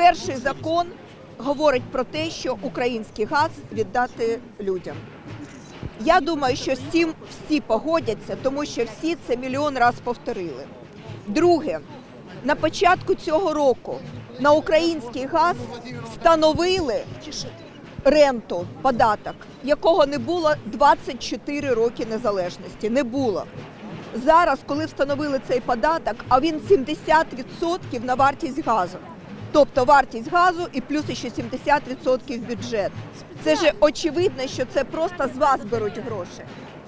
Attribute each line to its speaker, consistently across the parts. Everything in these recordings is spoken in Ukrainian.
Speaker 1: Перший закон говорить про те, що український газ віддати людям. Я думаю, що з цим всі погодяться, тому що всі це мільйон раз повторили. Друге, на початку цього року на український газ встановили ренту, податок, якого не було 24 роки незалежності. Не було. Зараз, коли встановили цей податок, а він 70% на вартість газу. Тобто вартість газу і плюс ще 70% в бюджет. Це ж очевидно, що це просто з вас беруть гроші.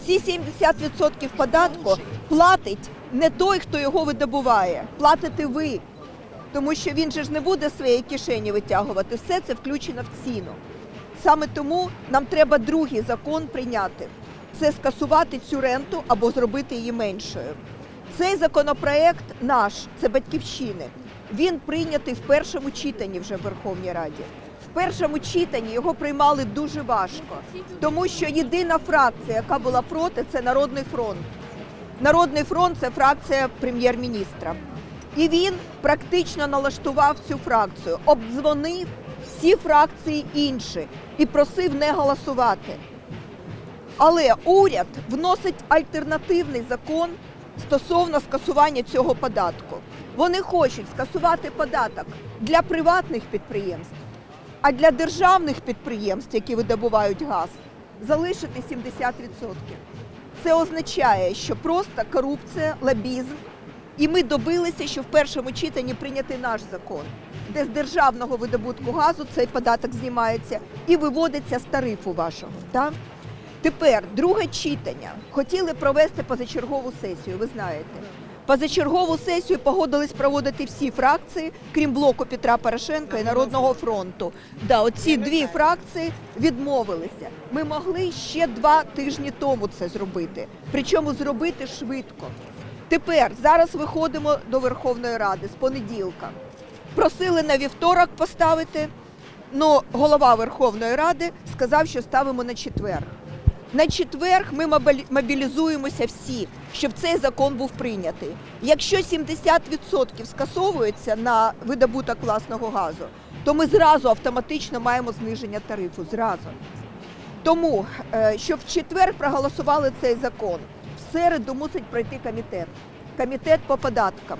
Speaker 1: Ці 70% податку платить не той, хто його видобуває, платите ви. Тому що він же ж не буде своєї кишені витягувати. Все це включено в ціну. Саме тому нам треба другий закон прийняти. Це скасувати цю ренту або зробити її меншою. Цей законопроект наш, це батьківщини. Він прийнятий в першому читанні вже в Верховній Раді. В першому читанні його приймали дуже важко, тому що єдина фракція, яка була проти, це Народний фронт. Народний фронт це фракція прем'єр-міністра. І він практично налаштував цю фракцію, обдзвонив всі фракції інші і просив не голосувати. Але уряд вносить альтернативний закон стосовно скасування цього податку. Вони хочуть скасувати податок для приватних підприємств, а для державних підприємств, які видобувають газ, залишити 70%. Це означає, що просто корупція, лобізм. І ми добилися, що в першому читанні прийнятий наш закон, де з державного видобутку газу цей податок знімається і виводиться з тарифу вашого. Так? Тепер друге читання. Хотіли провести позачергову сесію, ви знаєте. Позачергову сесію погодились проводити всі фракції, крім блоку Петра Порошенка і Народного фронту. Да, оці дві фракції відмовилися. Ми могли ще два тижні тому це зробити, причому зробити швидко. Тепер зараз виходимо до Верховної Ради з понеділка. Просили на вівторок поставити. Ну, голова Верховної Ради сказав, що ставимо на четвер. На четвер ми мобілі- мобілізуємося всі, щоб цей закон був прийнятий. Якщо 70% скасовується на видобуток власного газу, то ми зразу автоматично маємо зниження тарифу. Зразу. Тому, е, щоб в четвер проголосували цей закон, в середу мусить пройти комітет. Комітет по податкам.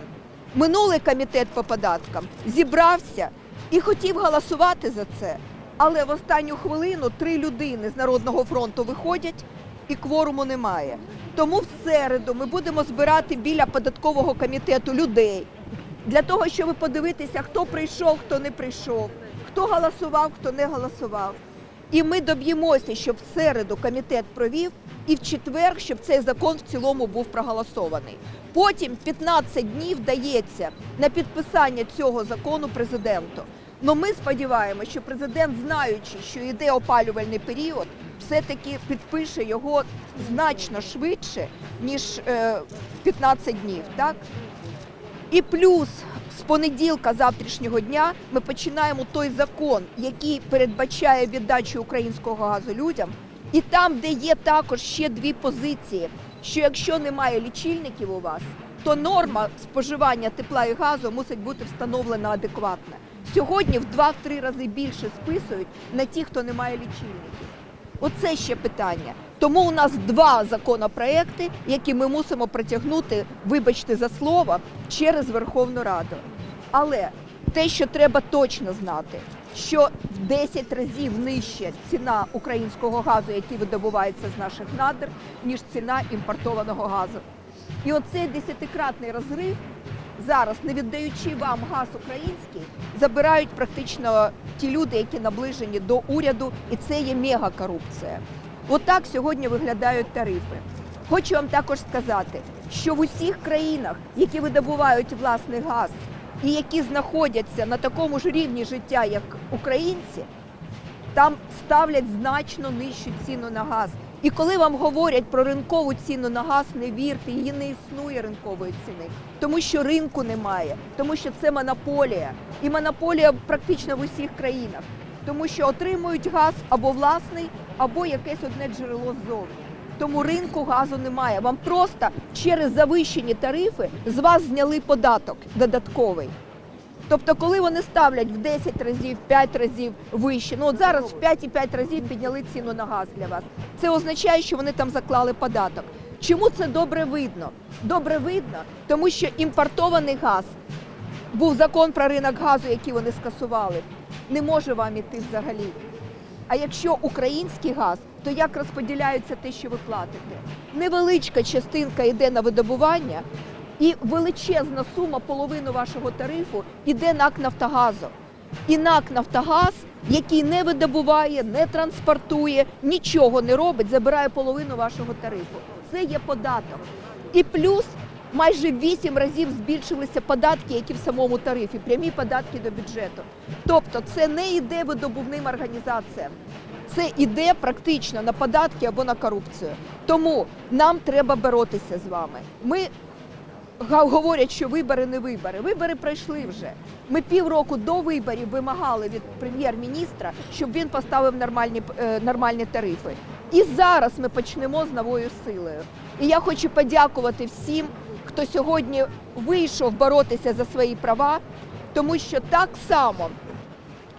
Speaker 1: Минулий комітет по податкам зібрався і хотів голосувати за це. Але в останню хвилину три людини з Народного фронту виходять і кворуму немає. Тому в середу ми будемо збирати біля податкового комітету людей для того, щоб подивитися, хто прийшов, хто не прийшов, хто голосував, хто не голосував. І ми доб'ємося, щоб в середу комітет провів, і в четвер, щоб цей закон в цілому був проголосований. Потім 15 днів дається на підписання цього закону президенту. Ну ми сподіваємося, що президент, знаючи, що йде опалювальний період, все-таки підпише його значно швидше, ніж е, 15 днів. Так? І плюс з понеділка завтрашнього дня ми починаємо той закон, який передбачає віддачу українського газу людям. І там, де є також ще дві позиції, що якщо немає лічильників у вас, то норма споживання тепла і газу мусить бути встановлена адекватна. Сьогодні в 2-3 рази більше списують на ті, хто не має лічильників. Оце ще питання. Тому у нас два законопроекти, які ми мусимо протягнути, вибачте за слово, через Верховну Раду. Але те, що треба точно знати, що в 10 разів нижча ціна українського газу, який видобувається з наших надр, ніж ціна імпортованого газу. І оцей десятикратний розрив зараз, не віддаючи вам газ український, забирають практично ті люди, які наближені до уряду, і це є мегакорупція. Отак сьогодні виглядають тарифи. Хочу вам також сказати, що в усіх країнах, які видобувають власний газ і які знаходяться на такому ж рівні життя, як українці, там ставлять значно нижчу ціну на газ. І коли вам говорять про ринкову ціну на газ, не вірте, її не існує ринкової ціни, тому що ринку немає, тому що це монополія. І монополія практично в усіх країнах, тому що отримують газ або власний, або якесь одне джерело ззовні. Тому ринку газу немає. Вам просто через завищені тарифи з вас зняли податок додатковий. Тобто, коли вони ставлять в 10 разів, 5 разів вище, ну от зараз в 5,5 разів підняли ціну на газ для вас. Це означає, що вони там заклали податок. Чому це добре видно? Добре видно, тому що імпортований газ був закон про ринок газу, який вони скасували, не може вам іти взагалі. А якщо український газ, то як розподіляється те, що ви платите? Невеличка частинка йде на видобування, і величезна сума, половину вашого тарифу, йде НАК Нафтогазу. І НАК Нафтогаз, який не видобуває, не транспортує, нічого не робить, забирає половину вашого тарифу. Це є податок. І плюс майже в 8 разів збільшилися податки, які в самому тарифі, прямі податки до бюджету. Тобто це не йде видобувним організаціям. Це йде практично на податки або на корупцію. Тому нам треба боротися з вами. Ми говорять, що вибори не вибори. Вибори пройшли вже. Ми півроку до виборів вимагали від прем'єр-міністра, щоб він поставив нормальні, е, нормальні тарифи. І зараз ми почнемо з новою силою. І я хочу подякувати всім, хто сьогодні вийшов боротися за свої права, тому що так само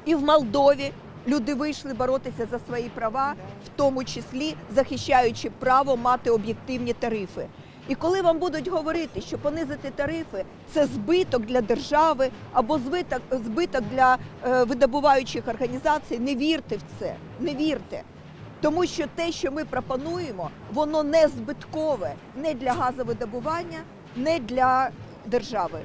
Speaker 1: і в Молдові люди вийшли боротися за свої права, в тому числі захищаючи право мати об'єктивні тарифи. І коли вам будуть говорити, що понизити тарифи це збиток для держави або збиток, збиток для е, видобуваючих організацій, не вірте в це, не вірте. Тому що те, що ми пропонуємо, воно не збиткове не для газовидобування, не для держави.